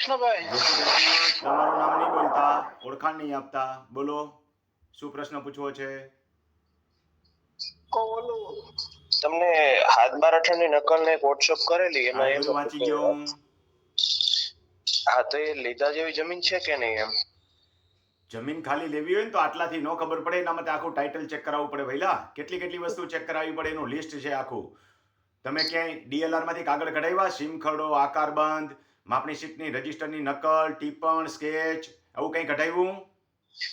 કૃષ્ણભાઈ. તમારું નામ નહીં બોલતા ઓળખાણ નહીં આપતા. બોલો શું પ્રશ્ન પૂછવો છે? તમને હાથ બાર અઠાની નકલ ને વોટ્સઅપ કરેલી એમાં એમ વાંચી ગયો હું. હા તો એ લીધા જેવી જમીન છે કે નહીં એમ? જમીન ખાલી લેવી હોય ને તો આટલાથી ન ખબર પડે એના માટે આખું ટાઇટલ ચેક કરાવવું પડે ભઈલા. કેટલી કેટલી વસ્તુ ચેક કરાવવી પડે એનું લિસ્ટ છે આખું. તમે ક્યાંય ડીએલઆરમાંથી કાગળ કઢાવ્યા? સિમ ખરડો આકાર બંધ માપણી શીટની રજીસ્ટરની નકલ ટીપણ સ્કેચ આવું કંઈ કઢાવ્યું?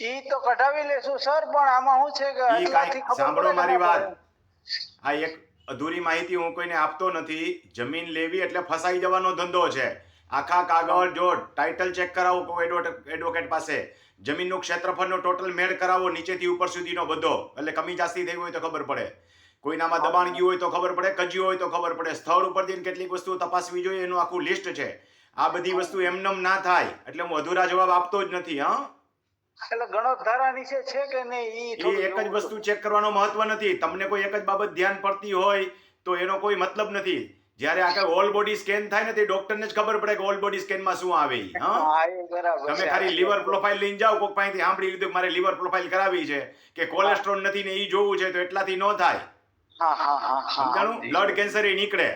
ઈ તો કઢાવી લેશું સર પણ આમાં શું છે કે સાંભળો મારી વાત. આ એક અધૂરી માહિતી હું કોઈને આપતો નથી. જમીન લેવી એટલે ફસાઈ જવાનો ધંધો છે. આખા કાગળ જો ટાઇટલ ચેક કરાવો એડવોકેટ પાસે. જમીનનું ક્ષેત્રફળનો ટોટલ મેળ કરાવો નીચેથી ઉપર સુધીનો બધો. એટલે કમી જાસ્તી થઈ હોય તો ખબર પડે. કોઈનામાં દબાણ ગયું હોય તો ખબર પડે કજ્યું હોય તો ખબર પડે. સ્થળ ઉપર જઈને કેટલીક વસ્તુઓ તપાસવી જોઈએ એનું આખું લિસ્ટ છે. આ બધી વસ્તુ એમનેમ ના થાય. એટલે હું અધૂરા જવાબ આપતો જ નથી હા? એટલે ગણક ધારા નીચે છે કે નહીં? એ એક જ વસ્તુ ચેક કરવાનો મહત્વ નથી. તમને કોઈ એક જ બાબત ધ્યાન પડતી હોય તો એનો કોઈ મતલબ નથી. જ્યારે આખા ઓલ બોડી સ્કેન થાય ને તે ડોક્ટરને જ ખબર પડે કે ઓલ બોડી સ્કેનમાં શું આવે તમે. ખાલી લીવર પ્રોફાઇલ લઈને જાઓ કોઈક પાસેથી સાંભળી લીધું મારે લીવર પ્રોફાઇલ કરાવી છે કે કોલેસ્ટ્રોલ નથી ને એ જોવું છે તો એટલાથી ન થાય. સમજાણું? બ્લડ કેન્સર એ નીકળે.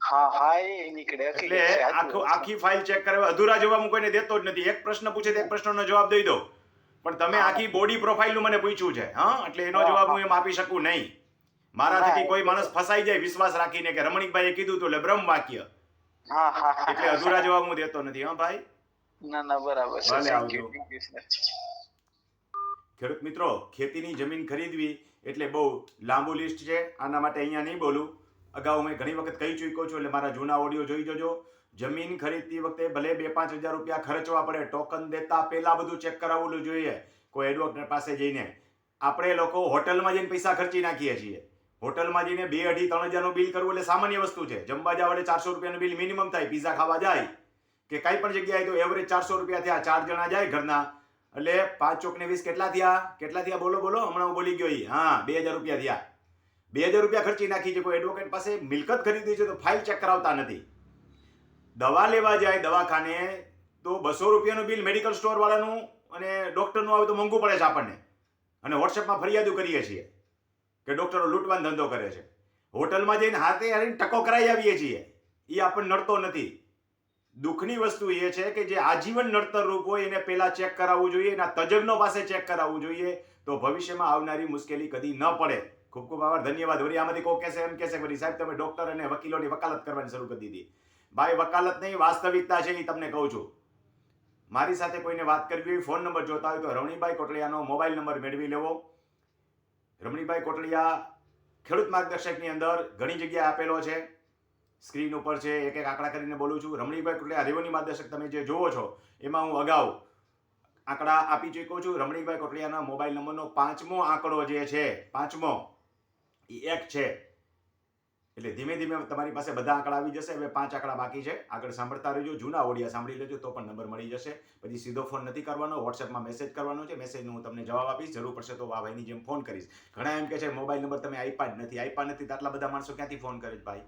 હા હા એ નીકળે એટલે આખું આખી ફાઇલ ચેક કરવા. અધૂરા જવાબ હું કોઈને દેતો જ નથી. એક પ્રશ્ન પૂછે તો એક પ્રશ્નનો જવાબ દઈ દો પણ તમે આખી બોડી પ્રોફાઇલનું મને પૂછ્યું છે હા? એટલે એનો જવાબ હું. એમ આપી શકું નહીં. મારાથી ના, કોઈ માણસ ફસાઈ જાય વિશ્વાસ રાખીને કે રમણીકભાઈએ કીધું હતું એટલે બ્રહ્મ વાક્ય. એટલે અધૂરા જવાબ હું દેતો નથી હા ભાઈ? ના ના બરાબર છે. ખેડૂત મિત્રો ખેતીની જમીન ખરીદવી એટલે બહુ લાંબુ લિસ્ટ છે. આના માટે અહીંયા નહીં બોલું. અગાઉ મેં ઘણી વખત કહી ચૂક્યો છું, એટલે મારા જૂના ઓડિયો જોઈ જજો. જમીન ખરીદતી વખતે ભલે બે પાંચ હજાર રૂપિયા ખર્ચવા પડે ટોકન દેતા પહેલા બધું ચેક કરાવવું જોઈએ. કોઈ એડવોકેટ પાસે જઈને આપણે લોકો હોટલમાં જઈને પૈસા ખર્ચી નાખીએ છીએ. હોટલમાં જઈને બે અઢી ત્રણ હજારનું બિલ કરવું એટલે સામાન્ય વસ્તુ છે. જમવા જાવ એટલે ચારસો રૂપિયાનું બિલ મિનિમમ થાય પીઝા ખાવા જાય. કે કાંઈ પણ જગ્યાએ તો એવરેજ ચારસો રૂપિયા થયા, ચાર જણા જાય ઘરના. એટલે પાંચ ચોક ને વીસ કેટલા થયા? કેટલા થયા? બોલો બોલો. હમણાં હું બોલી ગયો હા, બે હજાર રૂપિયા થયા. બે હજાર રૂપિયા ખર્ચી નાખી છે, કોઈ એડવોકેટ પાસે મિલકત ખરીદી છે તો ફાઇલ ચેક કરાવતા નથી. દવા લેવા જાય દવાખાને તો બસો રૂપિયાનું બિલ મેડિકલ સ્ટોર વાળાનું અને ડૉક્ટરનું આવે તો મોંઘું પડે છે આપણને. અને વોટ્સએપમાં ફરિયાદો કરીએ છીએ કે ડૉક્ટરો લૂંટવાનો ધંધો કરે છે. હોટલમાં જઈને હાથે હારીને ટકો કરાવી આવીએ છીએ. એ આપણને નડતો નથી. દુઃખની વસ્તુ એ છે કે જે આજીવન નડતર રૂપ હોય એને પહેલાં ચેક કરાવવું જોઈએ એના તજજ્ઞો પાસે ચેક કરાવવું જોઈએ તો ભવિષ્યમાં આવનારી મુશ્કેલી કદી ન પડે. ખૂબ ખૂબ આભાર. ધન્યવાદ. વળી આમાંથી કોઈ કહેશે એમ કહેશે વળી સાહેબ, તમે ડોક્ટર અને વકીલોની વકાલત કરવાની શરૂ કરી દીધી. ભાઈ, વકાલત નહીં, વાસ્તવિકતા છે એ તમને કહું છું. મારી સાથે કોઈને વાત કરવી હોય, ફોન નંબર જોતા હોય તો રમણીભાઈ કોટડિયાનો મોબાઈલ નંબર મેળવી લેવો. રમણીભાઈ કોટડિયા ખેડૂત માર્ગદર્શકની અંદર ઘણી જગ્યાએ આપેલો છે. સ્ક્રીન ઉપર છે, એક એક આંકડા કરીને બોલું છું. રમણીભાઈ કોટડિયા રેવન્યુ માર્ગદર્શક તમે જે જોવો છો, એમાં હું અગાઉ આંકડા આપી ચૂક્યો છું. રમણીભાઈ કોટડિયાના મોબાઈલ નંબરનો પાંચમો આંકડો જે છે, પાંચમો એ એક છે. એટલે ધીમે ધીમે તમારી પાસે બધા આંકડા આવી જશે. હવે પાંચ આંકડા બાકી છે. આગળ સાંભળતા રહેજો. જૂના ઓડિયા સાંભળી લેજો, તો પણ નંબર મળી જશે. પછી સીધો ફોન નથી કરવાનો. વોટ્સએપમાં મેસેજ કરવાનો છે. મેસેજનો હું તમને જવાબ આપીશ. જરૂર પડશે તો આ ભાઈની જેમ ફોન કરીશ. ઘણા એમ કે છે, મોબાઈલ નંબર તમે આપ્યા જ નથી. આપ્યા નથી તો આટલા બધા માણસો ક્યાંથી ફોન કરે ભાઈ?